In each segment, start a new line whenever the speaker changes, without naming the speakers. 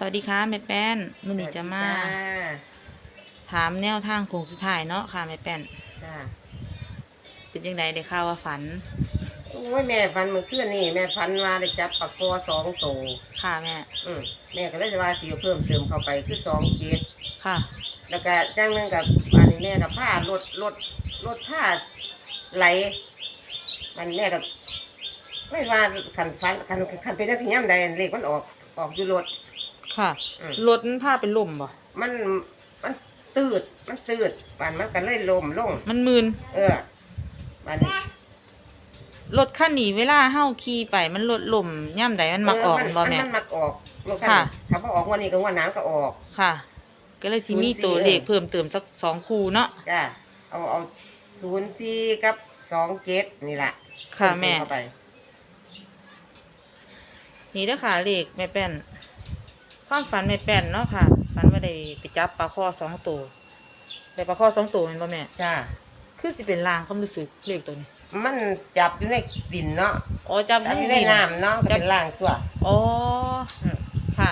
สวัสดีค่ะแม่แป้นมื้อนี้จะมา
สวัสดีจ้
ถามแนวทางโค้งสุดท้ายเนาะค่ะแม่แป้น
จ้า
เป็นยังไงได้ข่าวว่าฝัน
โอ้ยแม่ฟันเมื่อคืนนี่แม่ฟันว่าได้จับปลาคอสองตัว
ค่ะแม่
อืมแม่ก็เลยจะว่าสีเพิ่มเติมเข้าไปคือสองเจ็ด
ค่ะ
แล้วก็จ้างหนึงกับอันนี้แม่กับผ้ารถรถรถผ้าไหลมันแม่กับไม่ว่าขันฟันขันขันเป็นนักสิ่งย่ำใดเลขมันออกออกอยู่รถ
ค่ะ
อืม
รถมันพาเป็นลมบ่
มันมันตืดมันตืดปันมันก็เลยลมลง
มันมึน
เออมัน
รถคันนี้เวลาเฮาขี่ไปมันรถลมย่ำใดมันมักออก
เบ่
แม่
มันมักออกมันก็
ค่ะ
ถ้าพอออกวันนี้ก็วันนั้นก็ออก
ค่ะ ก็เลยสิมี
ศูนย์สี่
ตัวเลขเพิ่มเติมสักสองคู่เนาะ
จ้าเอาเอาศูนย์สี่กับสองเจ็ดนี่แหละ
ค่ะแม่
เพิ่เข้าไป
นี่เด้อค่ะเลขแม่แป้น ความฝันแม่แป้นเนาะค่ะ ฝันว่าได้ไปจับปลาคอสองตัวได้ปลาคอสองตัวแม่นบ่แม่
จ้า
คือสิเป็นลางความรู้สึกเลขตัวนี้
มันจับอยู่ในดินเนาะ
อ๋อจับ
จับอยู่ใน
ดิ
น้ำเนาะก็เป็นล่างตัว
อ๋อ
อืม
ค่ะ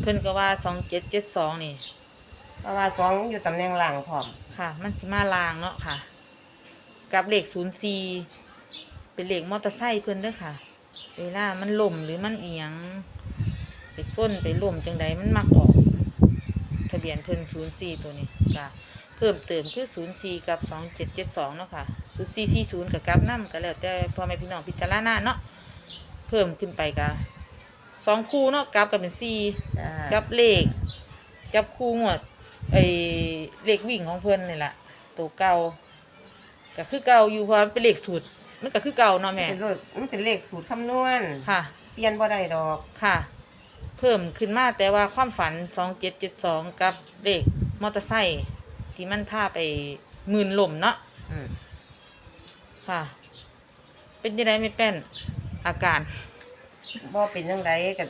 เพิ่นก็ว่าสองเจ็ดเจ็ดสองนี่
เพราะว่าสองอยู่ตำแหน่งล่างพร้อม
ค่ะ มันสิมาลางเนาะค่ะ กับเลขศูนย์สี่เป็นเลขมอเตอร์ไซค์เพิ่นเด้อค่ะ เวลามันล่มหรือมันเอียง ไปส้นไปล่มจังใดมันมักออก ทะเบียนเพิ่นศูนย์สี่ตัวนี้ก็เพิ่มเติมคือศูนย์สี่กับสองเจ็ดเจ็ดสองเนาะค่ะศูนย์สี่สี่ศูนย์กับกับน้ำก็แล้วแต่พ่อแม่พี่น้องพิจารณาเนาะเพิ่มขึ้นไปก็สองคู่เนาะกับกับเป็นสี่
จ้า
กับเลขกับคู่งวดไอ้เลขวิ่งของเพิ่นนี่แหละตัวเก่าก็คือเก่าอยู่เพราะมันเป็นเลขสูตรมันก็คือเก่าเนาะแม่
เป็นเลขมันเป็นเลขสูตรคำนวณ
ค่ะ
เปลี่ยนบ่ได้ดอก
ค่ะเพิ่มขึ้นมาแต่ว่าความฝันสองเจ็ดเจ็ดสองกับเลขมอเตอร์ไซค์ที่มันพาไปหมื่นลมเนาะ
อืม
ค่ะ เป็นยังไงไม่เป็นอาการ
บ่เป็นยังไงก็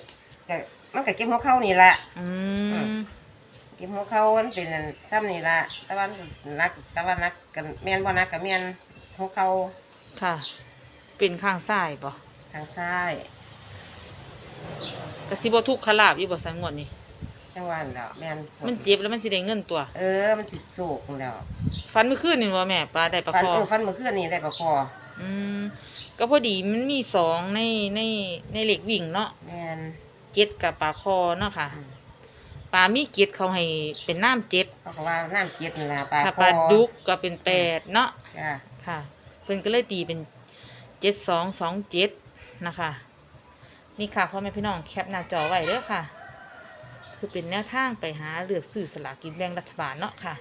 ก็มันก็เก็บหัวเข้านี่แหละ
อื
อื
ม
มกินหัวเขามันเป็นอันซ้ำนี่ละตะวันนักตะวันนักกันแมนบ่นักกับแมนหัวเขา
ค่ะ เป็นข้างซ้ายป่ะ
ทางซ้าย
กระซิบทุกขลาบอยู่บ่สังงวดนี่
จังหวันแล้วแมน
มันเจ็บแล้วมันสิได้เงินตัว
เออมันสิโศกแล้ว
ฟันเมื่อคืนนี่ว่าแม่ปลาได้ปลา
ฟัน
คอ
เออฟันเมื่อคืนนี่ได้ปลาคอ
อืมก็พอดีมันมีสองในในในเหล็กวิ่งเนาะ
แมน
เจ็ดกับปลาคอเนาะค่ะ
อืม
ปลามีเจ็ดเขาให้เป็นน้ำเจ็ด
เขาก็ว่าน้ำเจ็ดนี่ละปลา
ถ้า
ค
ป
อ
ลาดุกก็เป็นแปดเนาะ
จ้า
ค่ะเพิ่นก็เลยตีเป็นเจ็ดสองสองเจ็ดนะคะ นี่ค่ะพ่อแม่พี่น้องแคปหน้าจอไว้เด้อค่ะ คือเป็นแนวทางไปหาเลือกซื้อสลากกินแบ่งรัฐบาลเนาะค่ะ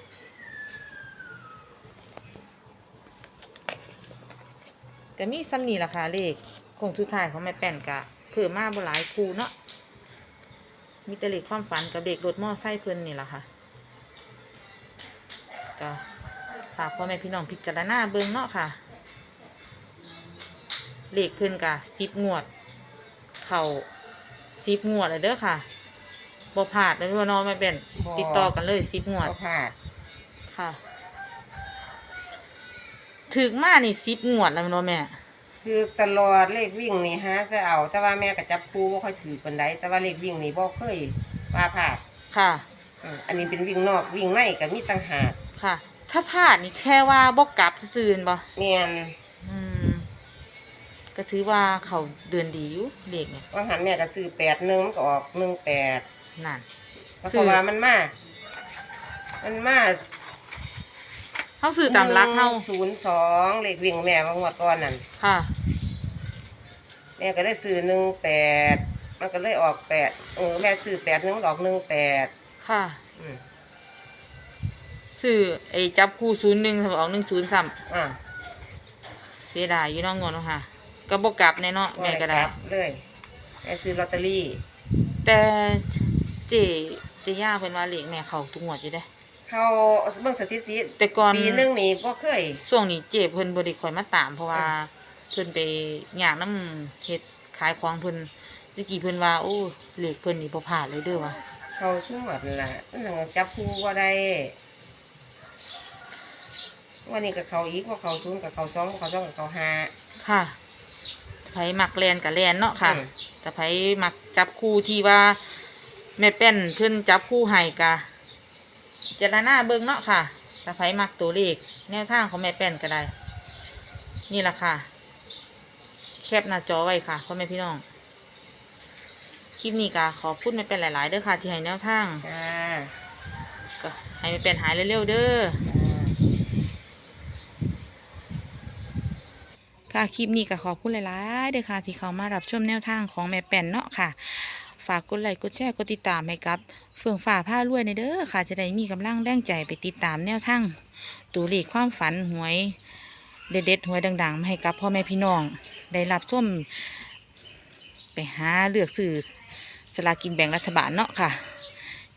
ก็มีซ้ำนี่ราคาเลขคงสุดท้ายของแม่แป้นกะเพิ่มมาบ่หลายคูเนาะมีแต่เลขความฝันกับเด็กรถมอไซค์เพิ่นนี่ล่ะค่ะก็ฝากพ่อแม่พี่น้องพิจารณาเบิ่งเนาะค่ะ เลขเพิ่นกะสิบงวด เข่าสิบงวดเลยเด้อค่ะบ่พลาดเลยว่าน้องแม่เป็นติดต่อกันเลยสิบงวด
ก็พลาด
ค่ะ ถึกมานี่สิบงวดแล้วแม่นบ่แม่
คือตลอดเลขวิ่งนี่ฮะจะเอา แต่ว่าแม่ก็จับคู่บ่ค่อยถือปานใดแต่ว่าเลขวิ่งนี่บ่เคยว่าพลาด
ค่ะ
อืมอันนี้เป็นวิ่งนอกวิ่งในก็มีต่างหาก
ค่ะ ถ้าพลาดนี่แค่ว่าบ่กลับซื่อๆบ่
แม่น
อืม ก็ถือว่าเขาเดือนดีอยู่เด็กเนี่ย
ว่าหันแม่ก็ซื้อแปดหนึ่งมันก็ออกหนึ่งแปด
นั่น
เพราะ
ซื้อ
ว่ามันมามันมา
เฮาซื้อตามรักเฮา
ศูนย์สองเลขวิ่งแม่ว่างวดก่อนนั่น
ค่ะ
แม่ก็ได้ซื้อหนึ่งแปดมันก็เลยออกแปดเออแม่ซื้อแปดหนึ่งมันออกหนึ่งแปด
ค่ะ
อืม
ซื้อไอ้จับคู่01ออก103
อะ
เสียดายอยู่เน้องงอนค่ะ ก็บกลับแน่เนาะแม่ก็ได้
กลับเลยแม่ซื้อลอตเตอรี่
แต่เจเจย่าเป็นว่าเหล็กแม่เขาทุกงวดอยู่ได้
เขาเบิ่งสถิติ
แต่ก่อน
ปีหนึงนี่บ่เคย
ช่วงนี้เจเพิ่นบ่ได้คอยมาตาม เพราะว่าเพิ่นไปย่างน้ำเฮ็ดขายของเพิ่นตะกี้เพิ่นว่าโอ้เหล็กเพิ่นนี่บ่พลาดเลยเด้อว่ะ
เขาชุ่มหมดนั่นล่ะมันนั่งจับคู่ว่าได้วันนี้กับเขาอีกว่าเขาศูนย์กับเขาสองกับเขาสองกับเขาห้า
ค่ะ ไผมักแลนกับแลนเนาะค่ะ
อืม
แต่ไผมักจับคู่ที่ว่าแม่แป้นเพิ่นจับคู่ให้กะเจรนาเบิ่งเนาะค่ะถ้าไผมักตัวเลขแนวทางของแม่แป้นก็ได้ นี่แหละค่ะ แคปหน้าจอไว้ค่ะพ่อแม่พี่น้อง คลิปนี้ก็ขอบคุณแม่แป้นหลาย ๆ เด้อค่ะ ที่ให้แนวทาง
จ้า
ก็ให้แม่แป้นหายเร็ว ๆ เด้อ ค่ะคลิปนี้ก็ขอบคุณหลายๆเด้อค่ะ ที่เขามารับชมแนวทางของแม่แป้นเนาะค่ะ ฝากกดไลค์กดแชร์กดติดตามให้กับเฟื่องฝ่าผ้ารวยในเด้อค่ะ จะได้มีกำลังแรงใจไปติดตามแนวทางตัวเลขความฝันหวย เด็ดๆหวยดังๆมาให้กับพ่อแม่พี่น้อง ได้รับชมไปหาเลือกซื้อสลากินแบ่งรัฐบาลเนาะค่ะ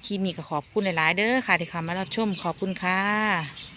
คลิปนี้ก็ขอบคุณหลายๆเด้อค่ะที่เข้ามารับชมขอบคุณค่ะ